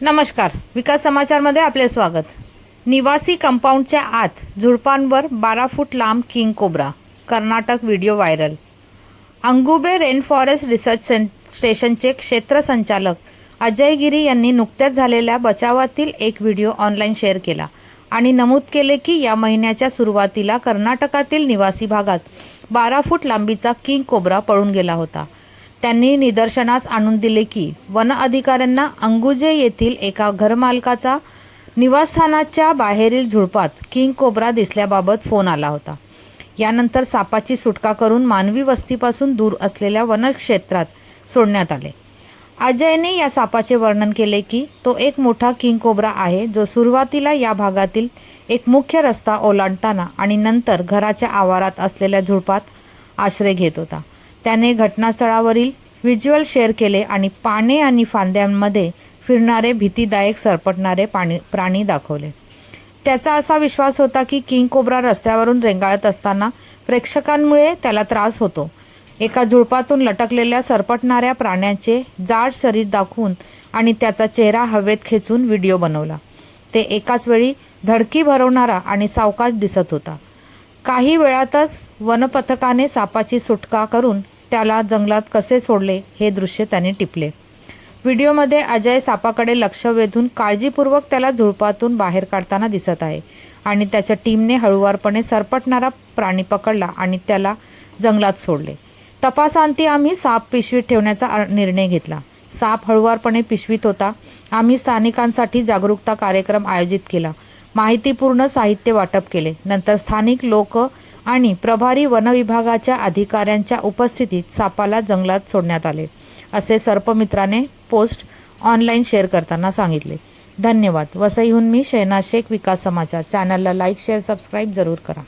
नमस्कार. विकास समाचारमध्ये आपले स्वागत. निवासी कंपाऊंडच्या आत झुडपांवर बारा फूट लांब king cobra. Karnataka video viral. अंगुबे rain forest research सें स्टेशनचे क्षेत्र संचालक अजय गिरी यांनी नुकत्याच झालेल्या बचावातील एक व्हिडिओ ऑनलाईन शेअर केला आणि नमूद केले की या महिन्याच्या सुरुवातीला कर्नाटकातील निवासी भागात बारा फूट लांबीचा किंग कोब्रा पळून गेला होता. त्यांनी निदर्शनास आणून दिले की वन अधिकाऱ्यांना अंगुजे येथील एका घरमालकाचा निवासस्थानाच्या बाहेरील झुडपात किंग कोब्रा दिसल्याबाबत फोन आला होता. यानंतर सापाची सुटका करून मानवी वस्तीपासून दूर असलेल्या वनक्षेत्रात सोडण्यात आले. अजयने या सापाचे वर्णन केले की तो एक मोठा किंग कोब्रा आहे जो सुरुवातीला या भागातील एक मुख्य रस्ता ओलांडताना आणि नंतर घराच्या आवारात असलेल्या झुडपात आश्रय घेत होता. त्याने घटनास्थळावरील व्हिज्युअल शेअर केले आणि पाने आणि फांद्यांमध्ये फिरणारे भीतीदायक सरपटणारे पाणी प्राणी दाखवले. त्याचा असा विश्वास होता की किंग कोब्रा रस्त्यावरून रेंगाळत असताना प्रेक्षकांमुळे त्याला त्रास होतो. एका झुडपातून लटकलेल्या सरपटणाऱ्या प्राण्याचे जाड शरीर दाखवून आणि त्याचा चेहरा हवेत खेचून व्हिडिओ बनवला. ते एकाच वेळी धडकी भरवणारा आणि सावकाश दिसत होता. काही वेळातच वनपथकाने सापाची सुटका करून त्याला जंगलात कसे सोडले हे दृश्य त्याने टिपले. व्हिडिओमध्ये अजय सापाकडे लक्ष वेधून काळजीपूर्वक त्याला झुडपातून बाहेर काढताना दिसत आहे आणि त्याच्या टीमने हळुवारपणे सरपटणारा प्राणी पकडला आणि त्याला जंगलात सोडले. तपासांती आम्ही साप पिशवीत ठेवण्याचा निर्णय घेतला. साप हळुवारपणे पिशवीत होता. आम्ही स्थानिकांसाठी जागरूकता कार्यक्रम आयोजित केला. माहितीपूर्ण साहित्य वाटप केले. नंतर स्थानिक लोक आणि प्रभारी वनविभागाच्या अधिकाऱ्यांच्या उपस्थितीत सापाला जंगलात सोडण्यात आले असे सर्पमित्राने पोस्ट ऑनलाईन शेअर करताना सांगितले. धन्यवाद. वसईहून मी शहनाज शेख विकास समाचार. चॅनलला लाईक शेअर सबस्क्राईब जरूर करा.